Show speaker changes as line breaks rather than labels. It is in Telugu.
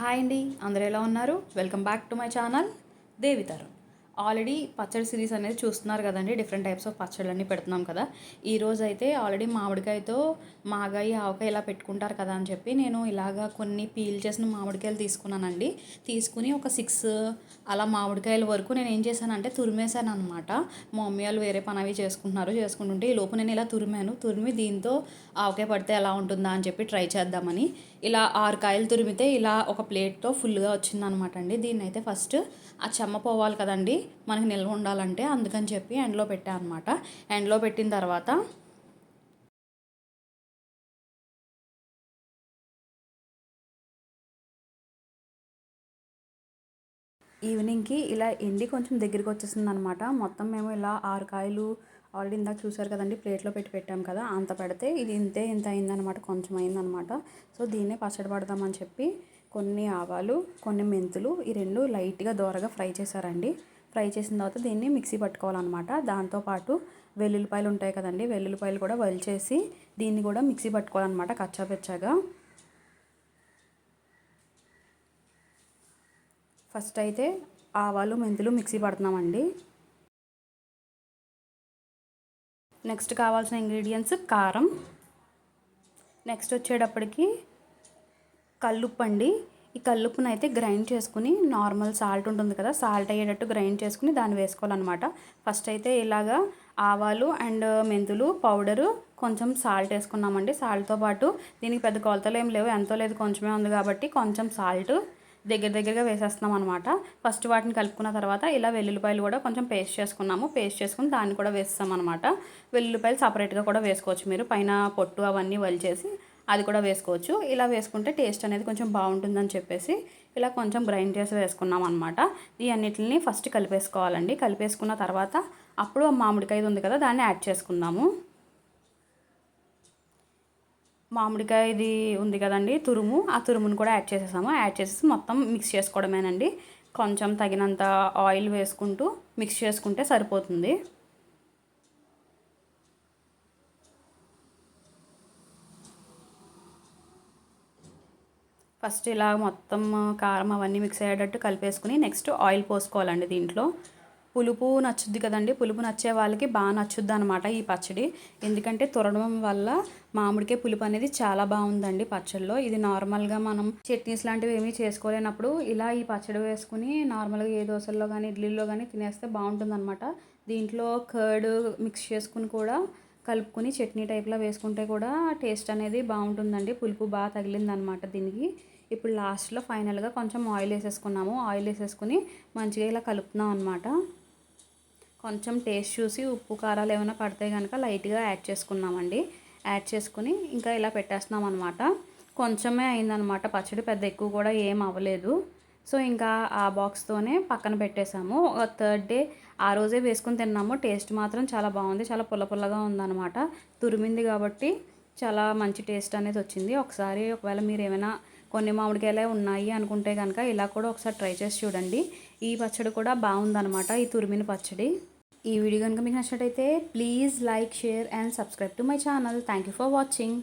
హాయ్ అండి అందరూ ఎలా ఉన్నారు? Welcome back to my channel Devitarun already పచ్చడి సిరీస్ అనేది చూస్తున్నారు కదండి. డిఫరెంట్ టైప్స్ ఆఫ్ పచ్చళ్ళన్నీ పెడుతున్నాం కదా. ఈ రోజు అయితే ఆల్రెడీ మామిడికాయతో మాగాయి ఆవకాయ ఇలా పెట్టుకుంటారు కదా అని చెప్పి నేను ఇలాగా కొన్ని పీల్ చేసిన మామిడికాయలు తీసుకున్నానండి. తీసుకుని ఒక సిక్స్ అలా మామిడికాయల వరకు నేను ఏం చేశానంటే తురిమేశాను అనమాట మా మమ్మీ వాళ్ళు వేరే పని అవి చేసుకుంటున్నారు. చేసుకుంటుంటే ఈ లోపు నేను ఇలా తురిమాను. తురిమి దీంతో ఆవకాయ పడితే ఎలా ఉంటుందా అని చెప్పి ట్రై చేద్దామని ఇలా ఆరు కాయలు తురిమితే ఇలా ఒక ప్లేట్తో ఫుల్గా వచ్చిందనమాట అండి. దీన్ని అయితే ఫస్ట్ ఆ చెమ్మ పోవాలి కదండి. మనకి నిల్వ ఉండాలంటే అందుకని చెప్పి ఎండలో పెట్టాను అనమాట ఎండలో పెట్టిన తర్వాత ఈవినింగ్కి ఇలా ఎండి కొంచెం దగ్గరికి వచ్చేసింది అనమాట మొత్తం మేము ఇలా ఆరు కాయలు ఆల్రెడీ ఇందాక చూసారు కదండి ప్లేట్లో పెట్టి పెట్టాం కదా అంత పెడితే ఇది ఇంతే ఇంత అయిందనమాట కొంచెం అయిందనమాట సో దీన్నే పచ్చడి పడదామని చెప్పి కొన్ని ఆవాలు కొన్ని మెంతులు ఈ రెండు లైట్గా దోరగా ఫ్రై చేశారండి. ఫ్రై చేసిన తర్వాత దీన్ని మిక్సీ పట్టుకోవాలన్నమాట. దాంతోపాటు వెల్లుల్లిపాయలు ఉంటాయి కదండి వెల్లుల్లిపాయలు కూడా వలిచేసి దీన్ని కూడా మిక్సీ పట్టుకోవాలన్నమాట కచ్చాపెచ్చాగా. ఫస్ట్ అయితే ఆవాలు మెంతులు మిక్సీ పడుతున్నామండి. నెక్స్ట్ కావాల్సిన ఇంగ్రీడియంట్స్ కారం. నెక్స్ట్ వచ్చేటప్పటికి కల్లుప్పు అండి ఈ కల్లుప్పును అయితే గ్రైండ్ చేసుకుని నార్మల్ సాల్ట్ ఉంటుంది కదా సాల్ట్ అయ్యేటట్టు గ్రైండ్ చేసుకుని దాన్ని వేసుకోవాలన్నమాట. ఫస్ట్ అయితే ఇలాగా ఆవాలు అండ్ మెంతులు పౌడరు కొంచెం సాల్ట్ వేసుకున్నామండి. సాల్ట్తో పాటు దీనికి పెద్ద కొలతలు ఏం లేవు ఎంతో లేదు కొంచెమే ఉంది కాబట్టి కొంచెం సాల్ట్ దగ్గర దగ్గరగా వేసేస్తున్నాం అనమాట ఫస్ట్ వాటిని కలుపుకున్న తర్వాత ఇలా వెల్లుల్లిపాయలు కూడా కొంచెం పేస్ట్ చేసుకున్నాము. పేస్ట్ చేసుకుని దాన్ని కూడా వేస్తాం అనమాట వెల్లుల్లిపాయలు సపరేట్గా కూడా వేసుకోవచ్చు మీరు. పైన పొట్టు అవన్నీ వలిచేసి అది కూడా వేసుకోవచ్చు. ఇలా వేసుకుంటే టేస్ట్ అనేది కొంచెం బాగుంటుందని చెప్పేసి ఇలా కొంచెం గ్రైండ్ చేసి వేసుకున్నాం అనమాట ఈ అన్నిటిని ఫస్ట్ కలిపేసుకోవాలండి. కలిపేసుకున్న తర్వాత అప్పుడు మామిడికాయ ఉంది కదా దాన్ని యాడ్ చేసుకుందాము. మామిడికాయ ఇది ఉంది కదండి తురుము. ఆ తురుమును కూడా యాడ్ చేసేసాము. యాడ్ చేసేసి మొత్తం మిక్స్ చేసుకోవడమేనండి. కొంచెం తగినంత ఆయిల్ వేసుకుంటూ మిక్స్ చేసుకుంటే సరిపోతుంది. ఫస్ట్ ఇలా మొత్తం కారం అవన్నీ మిక్స్ అయ్యేటట్టు కలిపేసుకుని నెక్స్ట్ ఆయిల్ పోసుకోవాలండి దీంట్లో. పులుపు నచ్చుద్ది కదండి. పులుపు నచ్చే వాళ్ళకి బాగా నచ్చుద్ది అనమాట ఈ పచ్చడి. ఎందుకంటే తురడం వల్ల మామిడికాయ పులుపు అనేది చాలా బాగుందండి పచ్చడిలో ఇది నార్మల్గా మనం చట్నీస్ లాంటివి ఏమీ చేసుకోలేనప్పుడు ఇలా ఈ పచ్చడి వేసుకుని నార్మల్గా ఏ దోశల్లో కానీ ఇడ్లీలో కానీ తినేస్తే బాగుంటుంది దీంట్లో కర్డ్ మిక్స్ చేసుకుని కూడా కలుపుకొని చట్నీ టైప్లో వేసుకుంటే కూడా టేస్ట్ అనేది బాగుంటుందండి. పులుపు బాగా తగిలిందనమాట దీనికి. ఇప్పుడు లాస్ట్లో ఫైనల్గా కొంచెం ఆయిల్ వేసేసుకున్నాము. ఆయిల్ వేసేసుకుని మంచిగా ఇలా కలుపుతున్నాం అనమాట. కొంచెం టేస్ట్ చూసి ఉప్పు కారాలు ఏమైనా పడితే కనుక లైట్గా యాడ్ చేసుకున్నామండి. యాడ్ చేసుకుని ఇంకా ఇలా పెట్టేస్తున్నాం అనమాట. కొంచెమే అయిందనమాట. పచ్చడి పెద్ద ఎక్కువ కూడా ఏం అవ్వలేదు. సో ఇంకా ఆ బాక్స్తోనే పక్కన పెట్టేశాము. థర్డ్ డే ఆ రోజే వేసుకుని తిన్నాము. టేస్ట్ మాత్రం చాలా బాగుంది. చాలా పుల్ల పుల్లగా ఉందన్నమాట. తురిమింది కాబట్టి చాలా మంచి టేస్ట్ అనేది వచ్చింది. ఒకసారి ఒకవేళ మీరు ఏమైనా కొన్ని మామిడికాయలే ఉన్నాయి అనుకుంటే కనుక ఇలా కూడా ఒకసారి ట్రై చేసి చూడండి. ఈ పచ్చడి కూడా బాగుందన్నమాట ఈ తురిమిన పచ్చడి. ఈ వీడియో కనుక మీకు నచ్చినట్టయితే please like share and subscribe to my channel. Thank you for watching.